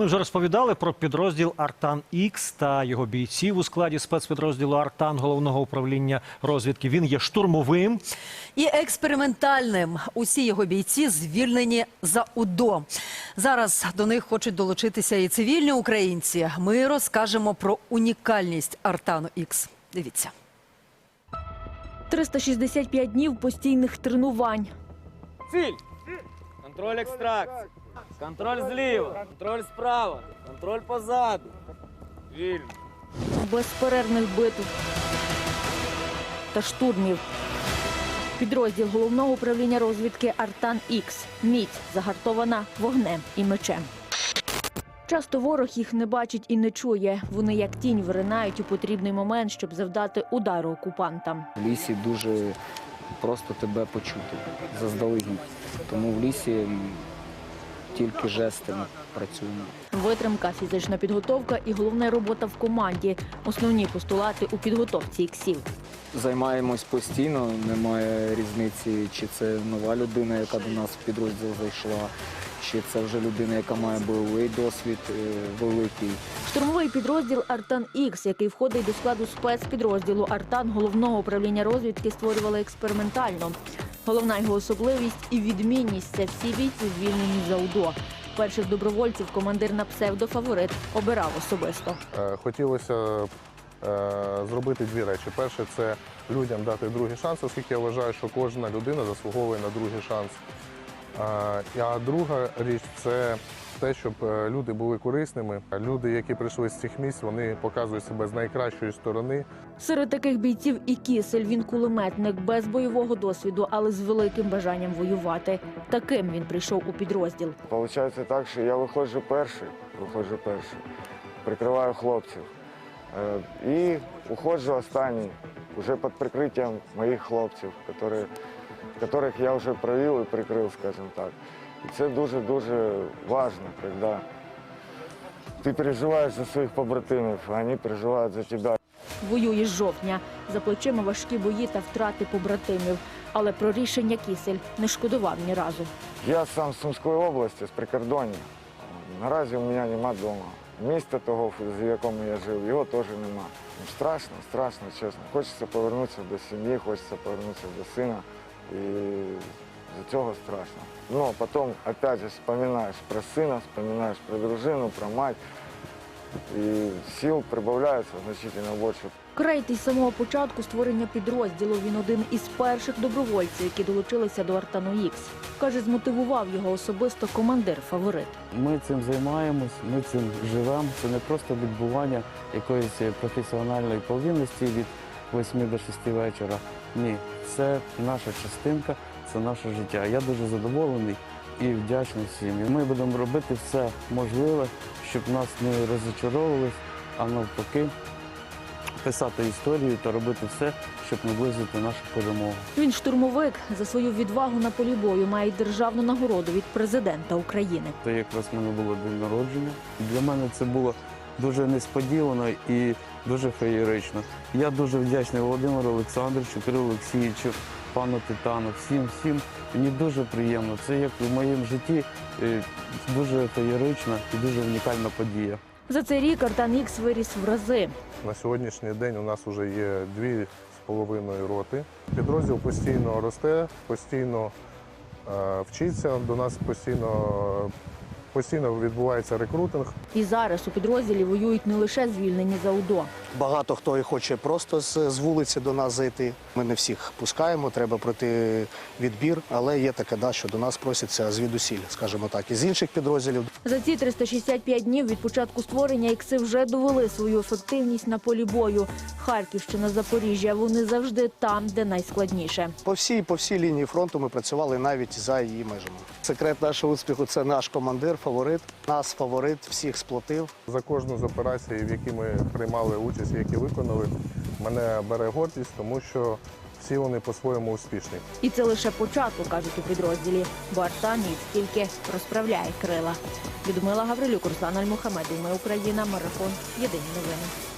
Ми вже розповідали про підрозділ Артан Ікс та його бійців у складі спецпідрозділу Артан головного управління розвідки. Він є штурмовим. І експериментальним. Усі його бійці звільнені за УДО. Зараз до них хочуть долучитися і цивільні українці. Ми розкажемо про унікальність Артану Ікс. Дивіться. 365 днів постійних тренувань. Ціль. Контроль екстракції. Контроль зліва. Контроль справа. Контроль позаду. Вільно. безперервних битв та штурмів. Підрозділ головного управління розвідки Артан Ікс. Міць загартована вогнем і мечем. Часто ворог їх не бачить і не чує. Вони як тінь виринають у потрібний момент, щоб завдати удару окупантам. В лісі дуже просто тебе почути заздалегідь. Тому в лісі тільки жестами працюємо. Витримка, фізична підготовка і головна робота в команді основні постулати у підготовці іксів. Займаємось постійно, немає різниці, чи це нова людина, яка до нас в підрозділ зайшла, чи це вже людина, яка має бойовий досвід е, великий. Штурмовий підрозділ Артан Ікс, який входить до складу спецпідрозділу Артан головного управління розвідки, створювали експериментально. Головна його особливість і відмінність це всі бійці звільнені за УДО. Перших добровольців командир на псевдофаворит обирав особисто. Е, Хотілося е, зробити дві речі. Перше, це людям дати другий шанс, оскільки я вважаю, що кожна людина заслуговує на другий шанс. А друга річ це те, щоб е, люди були корисними. Люди, які прийшли з цих місць, вони показують себе з найкращої сторони. Серед таких бійців і кісель він кулеметник без бойового досвіду, але з великим бажанням воювати. Таким він прийшов у підрозділ. Получається так, що я виходжу перший, виходжу перший, прикриваю хлопців. Е, І уходжу останній, вже під прикриттям моїх хлопців, які, яких я вже провів і прикрив, скажімо так. І це дуже-дуже важливо, коли ти переживаєш за своїх побратимів, а вони переживають за тебе. Воює з жовтня. За плечима важкі бої та втрати побратимів. Але про рішення кісель не шкодував ні разу. Я сам з Сумської області, з прикордоння. Наразі у мене нема вдома. Міста того, в якому я жив, його теж нема. Страшно, страшно, чесно. Хочеться повернутися до сім'ї, хочеться повернутися до сина. І за цього страшно. Но потім, опять же, вспоминаєш про сина, вспоминаєш про дружину, про мать. І сил прибавляється значительно більше. Крейт із самого початку створення підрозділу. Він один із перших добровольців, які долучилися до Артану Ікс. Каже, змотивував його особисто командир фаворит. Ми цим займаємось, ми цим живемо. Це не просто відбування якоїсь професіональної повинності від 8 до 6 вечора. Ні, це наша частинка, це наше життя. Я дуже задоволений і вдячний всім. І ми будемо робити все можливе, щоб нас не розочаровувались, а навпаки, писати історію та робити все, щоб наблизити нашу перемогу. Він штурмовик за свою відвагу на полі бою має державну нагороду від президента України. Це якраз в мене було день народження. Для мене це було дуже несподівано і дуже феєрично. Я дуже вдячний Володимиру Олександровичу, Кирилу Олексійовичу, пану Титану, всім, всім. Мені дуже приємно. Це як в моєму житті е, дуже феєрична і дуже унікальна подія. За цей рік Артан Ікс виріс в рази. На сьогоднішній день у нас вже є дві з половиною роти. Підрозділ постійно росте, постійно е, вчиться. До нас постійно, постійно відбувається рекрутинг. І зараз у підрозділі воюють не лише звільнені за УДО. Багато хто і хоче просто з, з вулиці до нас зайти. Ми не всіх пускаємо, треба пройти відбір, але є таке, да, що до нас просяться звідусіль, скажімо так, із інших підрозділів. За ці 365 днів від початку створення ікси вже довели свою ефективність на полі бою. Харківщина, Запоріжжя. Вони завжди там, де найскладніше. По всій, по всій лінії фронту ми працювали навіть за її межами. Секрет нашого успіху це наш командир, фаворит. Нас фаворит всіх сплотив. За кожну з операцій, в які ми приймали участь, які виконали, мене бере гордість, тому що всі вони по-своєму успішні. І це лише початку, кажуть у підрозділі. Бо Артан їх тільки розправляє крила. Людмила Гаврилюк, Руслан Альмухамедів. Ми Україна. Марафон. Єдині новини.